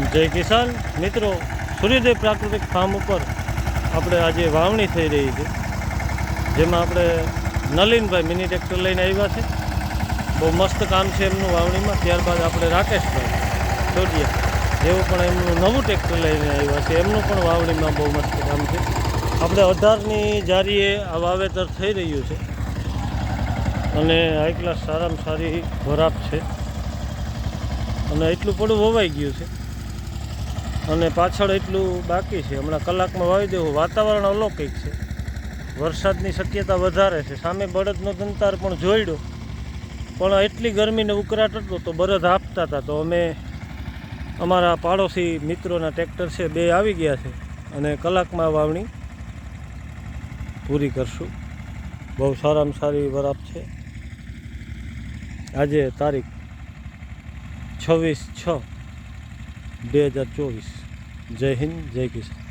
જય કિસાન. મિત્રો, સૂર્યોદય પ્રાકૃતિક ફાર્મ ઉપર આપણે આજે વાવણી થઈ રહી છે, જેમાં આપણે નલિનભાઈ મિની ટ્રેક્ટર લઈને આવ્યા છે. બહુ મસ્ત કામ છે એમનું વાવણીમાં. ત્યારબાદ આપણે રાકેશભાઈ ચોડિયા જેવું પણ એમનું નવું ટ્રેક્ટર લઈને આવ્યા છે, એમનું પણ વાવણીમાં બહુ મસ્ત કામ છે. આપણે અઢારની જારીએ આ વાવેતર થઈ રહ્યું છે. અને હાઈ ક્લાસ સારામાં સારી ખરાબ છે. અને એટલું પડું વવાઈ ગયું છે. અને પાછળ એટલું બાકી છે. હમણાં કલાકમાં વાવી દેવું વાતાવરણ અલૌકિક છે. વરસાદની શક્યતા વધારે છે. સામે બળદનો દંતાર પણ જોઈડો પણ એટલી ગરમીને ઉકળાટ હતો તો બળદ આપતા હતા. તો અમે અમારા પાડોશી મિત્રોના ટ્રેક્ટર છે બે આવી ગયા છે અને કલાકમાં વાવણી પૂરી કરશું. બહુ સારામાં સારી વરાપ છે. આજે તારીખ છવ્વીસ છ, બે હજાર ચોવીસ. જય હિન્દ જય કિસાન.